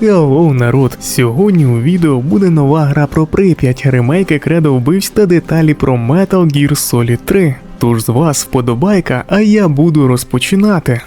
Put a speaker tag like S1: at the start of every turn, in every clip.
S1: Хеллоу, народ! Сьогодні у відео буде нова гра про Прип'ять, ремейки кредо вбивць та деталі про Metal Gear Solid 3. Тож з вас вподобайка, а я буду розпочинати.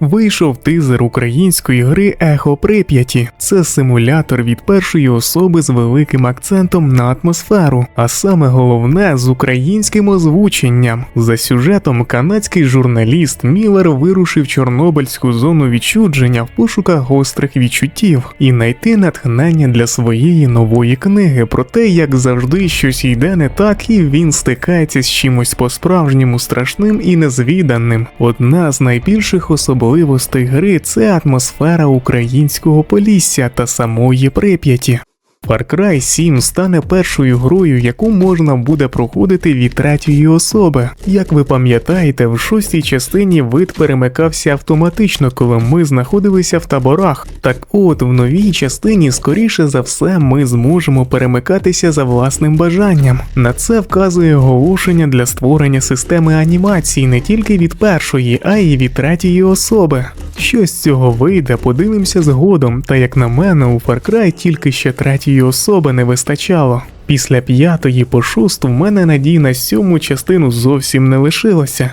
S1: Вийшов тизер української гри Ехо Прип'яті. Це симулятор від першої особи з великим акцентом на атмосферу, а саме головне з українським озвученням. За сюжетом канадський журналіст Міллер вирушив Чорнобильську зону відчудження в пошуках гострих відчуттів і знайти натхнення для своєї нової книги. Про те, як завжди щось йде не так, і він стикається з чимось по-справжньому страшним і незвіданим. Одна з найбільших особливостей гри це атмосфера українського полісся та самої Прип'яті. Far Cry 7 стане першою грою, яку можна буде проходити від третьої особи. Як ви пам'ятаєте, в шостій частині вид перемикався автоматично, коли ми знаходилися в таборах. Так от, в новій частині, скоріше за все, ми зможемо перемикатися за власним бажанням. На це вказує оголошення для створення системи анімації не тільки від першої, а й від третьої особи. Що з цього вийде, подивимося згодом, та як на мене, у Far Cry тільки ще третьої особи не вистачало. Після п'ятої по шосту в мене надій на сьому частину зовсім не лишилося.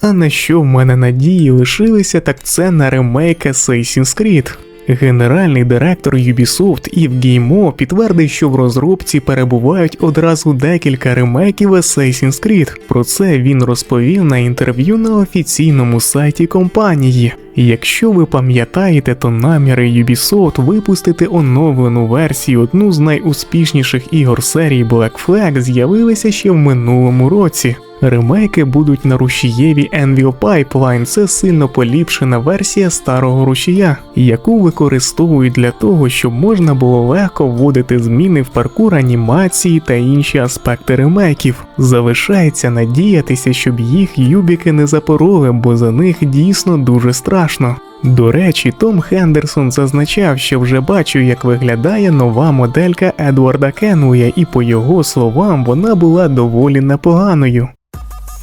S1: А на що в мене надії лишилися, так це на ремейк Assassin's Creed. Генеральний директор Ubisoft Ів Геймо підтвердив, що в розробці перебувають одразу декілька ремейків Assassin's Creed. Про це він розповів на інтерв'ю на офіційному сайті компанії. Якщо ви пам'ятаєте, то наміри Ubisoft випустити оновлену версію одну з найуспішніших ігор серії Black Flag з'явилися ще в минулому році. Ремейки будуть на рушієві Envio Pipeline, це сильно поліпшена версія старого рушія, яку використовують для того, щоб можна було легко вводити зміни в паркур анімації та інші аспекти ремейків. Залишається надіятися, щоб їх юбіки не запороли, бо за них дійсно дуже страшно. До речі, Том Хендерсон зазначав, що вже бачив, як виглядає нова моделька Едварда Кенуя, і по його словам, вона була доволі непоганою.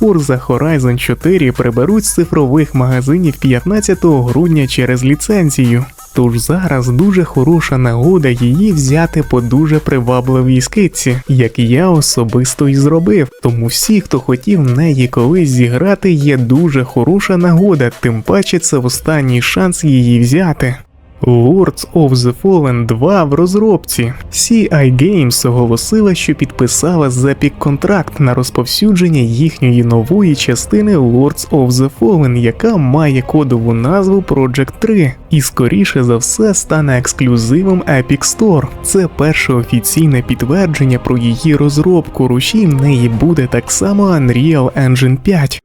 S1: Forza Horizon 4 приберуть з цифрових магазинів 15 грудня через ліцензію. Тож зараз дуже хороша нагода її взяти по дуже привабливій скидці, як я особисто і зробив. Тому всі, хто хотів неї колись зіграти, є дуже хороша нагода, тим паче це останній шанс її взяти. Lords of the Fallen 2 в розробці. CI Games оголосила, що підписала з Epic контракт на розповсюдження їхньої нової частини Lords of the Fallen, яка має кодову назву Project 3, і скоріше за все стане ексклюзивом Epic Store. Це перше офіційне підтвердження про її розробку. Рушій в неї буде так само Unreal Engine 5.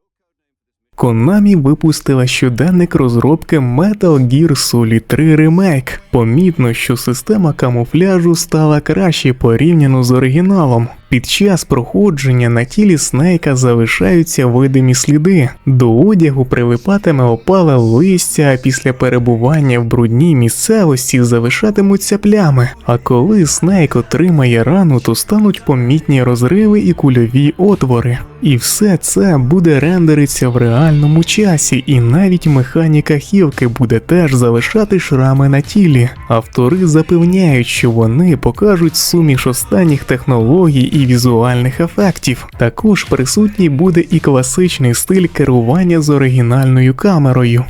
S1: Konami випустила щоденник розробки Metal Gear Solid 3 Remake. Помітно, що система камуфляжу стала краще порівняно з оригіналом. Під час проходження на тілі Снейка залишаються видимі сліди. До одягу прилипатиме опале листя, а після перебування в брудній місцевості залишатимуться плями. А коли Снейк отримає рану, то стануть помітні розриви і кульові отвори. І все це буде рендеритися в реальному часі, і навіть механіка хівки буде теж залишати шрами на тілі. Автори запевняють, що вони покажуть суміш останніх технологій і візуальних ефектів. Також присутній буде і класичний стиль керування з оригінальною камерою.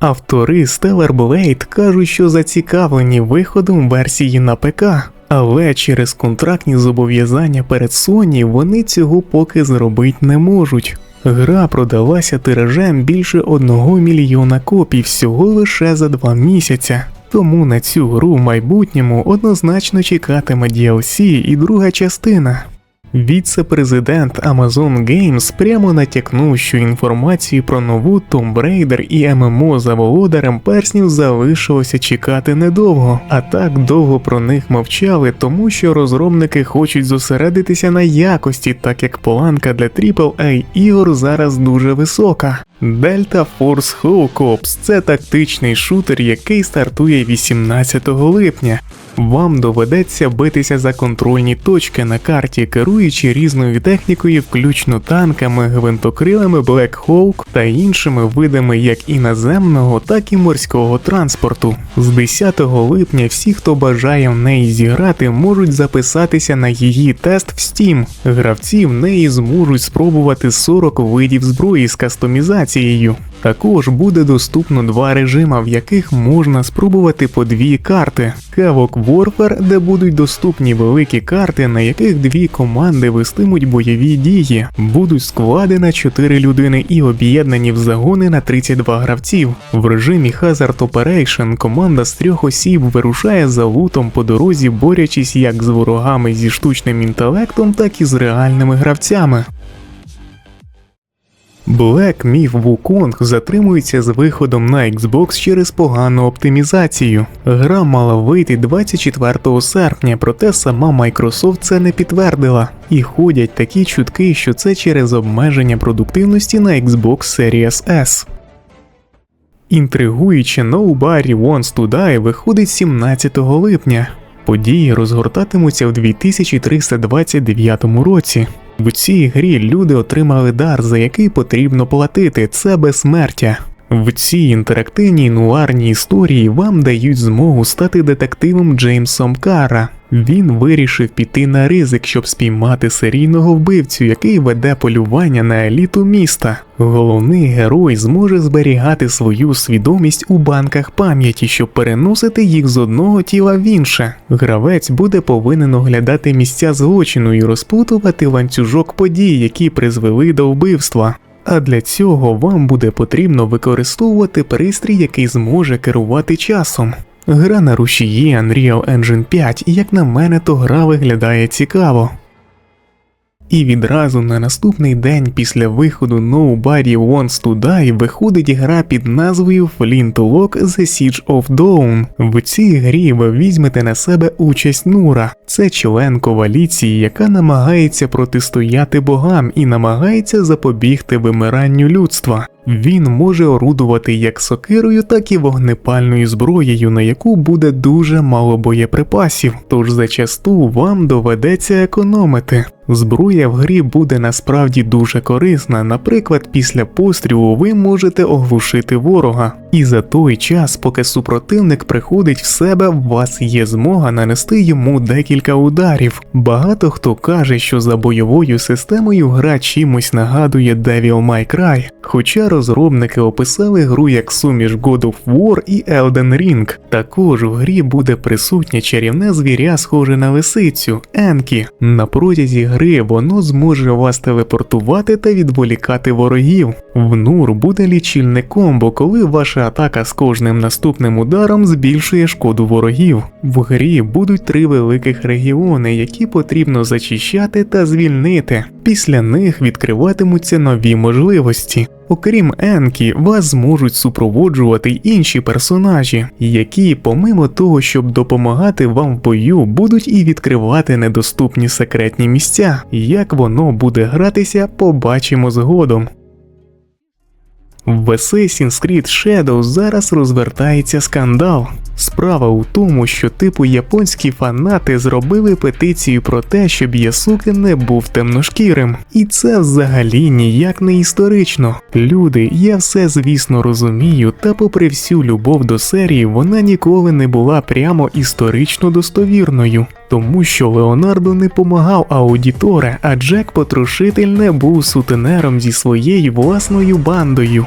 S1: Автори Stellar Blade кажуть, що зацікавлені виходом версії на ПК, але через контрактні зобов'язання перед Sony вони цього поки зробити не можуть. Гра продалася тиражем більше одного мільйона копій всього лише за два місяця. Тому на цю гру в майбутньому однозначно чекатиме DLC і друга частина. Віце-президент Amazon Games прямо натякнув, що інформації про нову Tomb Raider і ММО за володарем перснів залишилося чекати недовго, а так довго про них мовчали, тому що розробники хочуть зосередитися на якості, так як планка для AAA ігор зараз дуже висока. Delta Force Hawk Ops – це тактичний шутер, який стартує 18 липня. Вам доведеться битися за контрольні точки на карті, керуючи різною технікою, включно танками, гвинтокрилами Black Hawk та іншими видами як іноземного, так і морського транспорту. З 10 липня всі, хто бажає в неї зіграти, можуть записатися на її тест в Steam. Гравці в неї зможуть спробувати 40 видів зброї з кастомізацією. Також буде доступно два режима, в яких можна спробувати по дві карти: Havoc Warfare, де будуть доступні великі карти, на яких дві команди вестимуть бойові дії, будуть склади на 4 людини і об'єднані в загони на 32 гравців. В режимі Hazard Operation команда з трьох осіб вирушає за лутом по дорозі, борючись як з ворогами зі штучним інтелектом, так і з реальними гравцями. Black Myth Wukong затримується з виходом на Xbox через погану оптимізацію. Гра мала вийти 24 серпня, проте сама Microsoft це не підтвердила. І ходять такі чутки, що це через обмеження продуктивності на Xbox Series S. Інтригуюче Nobody Wants to Die виходить 17 липня. Події розгортатимуться в 2329 році. В цій грі люди отримали дар, за який потрібно платити. Це безсмертя. В цій інтерактивній нуарній історії вам дають змогу стати детективом Джеймсом Кара. Він вирішив піти на ризик, щоб спіймати серійного вбивцю, який веде полювання на еліту міста. Головний герой зможе зберігати свою свідомість у банках пам'яті, щоб переносити їх з одного тіла в інше. Гравець буде повинен оглядати місця злочину і розпутувати ланцюжок подій, які призвели до вбивства. А для цього вам буде потрібно використовувати пристрій, який зможе керувати часом. Гра на рушії Unreal Engine 5, і як на мене, то гра виглядає цікаво. І відразу на наступний день після виходу Nobody Wants to Die виходить гра під назвою Flintlock The Siege of Dawn. В цій грі ви візьмете на себе участь Нура. Це член коаліції, яка намагається протистояти богам і намагається запобігти вимиранню людства. Він може орудувати як сокирою, так і вогнепальною зброєю, на яку буде дуже мало боєприпасів, тож зачасту вам доведеться економити. Зброя в грі буде насправді дуже корисна, наприклад, після пострілу ви можете оглушити ворога. І за той час, поки супротивник приходить в себе, у вас є змога нанести йому декілька ударів. Багато хто каже, що за бойовою системою гра чимось нагадує Devil May Cry, хоча розробники описали гру як суміш God of War і Elden Ring. Також в грі буде присутнє чарівне звіря, схоже на лисицю, Енкі. На протязі гри воно зможе вас телепортувати та відволікати ворогів. В Нур буде лічильне комбо, коли ваша атака з кожним наступним ударом збільшує шкоду ворогів. В грі будуть три великих регіони, які потрібно зачищати та звільнити. Після них відкриватимуться нові можливості. Окрім Енкі, вас зможуть супроводжувати інші персонажі, які, помимо того, щоб допомагати вам в бою, будуть і відкривати недоступні секретні місця. Як воно буде гратися, побачимо згодом. В Assassin's Creed Shadows зараз розвертається скандал. Справа у тому, що типу японські фанати зробили петицію про те, щоб Ясуки не був темношкірим. І це взагалі ніяк не історично. Люди, я все звісно розумію, та попри всю любов до серії, вона ніколи не була прямо історично достовірною. Тому що Леонардо не помагав аудіторе, а Джек Потрошитель не був сутенером зі своєю власною бандою.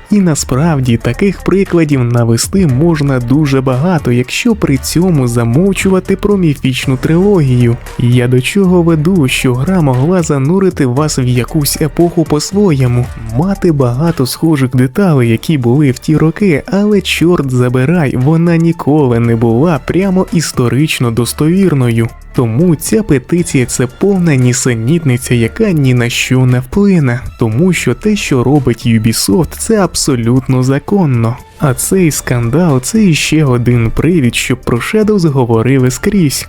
S1: І насправді таких прикладів навести можна дуже багато, якщо при цьому замовчувати про міфічну трилогію. Я до чого веду, що гра могла занурити вас в якусь епоху по-своєму, мати багато схожих деталей, які були в ті роки, але чорт забирай, вона ніколи не була прямо історично достовірною. Тому ця петиція це повна нісенітниця, яка ні на що не вплине, тому що те, що робить Ubisoft, це абсолютно законно. А цей скандал це іще один привід, щоб про Shadows говорили скрізь.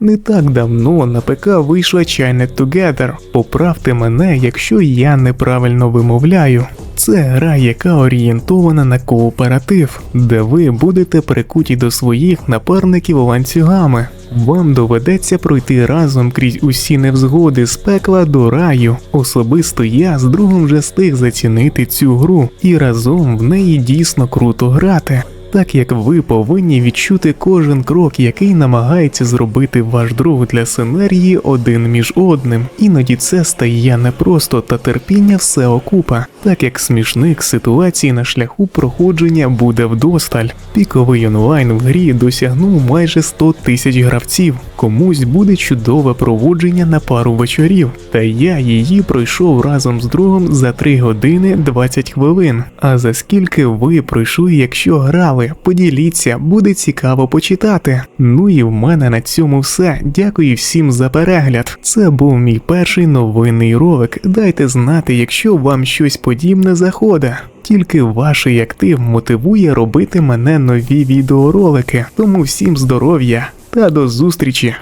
S1: Не так давно на ПК вийшла China Together. Поправте мене, якщо я неправильно вимовляю. Це гра, яка орієнтована на кооператив, де ви будете прикуті до своїх напарників ланцюгами. Вам доведеться пройти разом крізь усі невзгоди з пекла до раю. Особисто я з другом вже встиг зацінити цю гру, і разом в неї дійсно круто грати. Так як ви повинні відчути кожен крок, який намагається зробити ваш друг для синергії один між одним. Іноді це стає непросто та терпіння все окупа, так як смішних ситуацій на шляху проходження буде вдосталь. Піковий онлайн в грі досягнув майже 100 тисяч гравців. Комусь буде чудове проводження на пару вечорів, та я її пройшов разом з другом за 3 години 20 хвилин. А за скільки ви пройшли, якщо грали, поділіться, буде цікаво почитати. Ну і в мене на цьому все. Дякую всім за перегляд. Це був мій перший новинний ролик. Дайте знати, якщо вам щось подібне заходить. Тільки ваш актив мотивує робити мене нові відеоролики. Тому всім здоров'я та до зустрічі!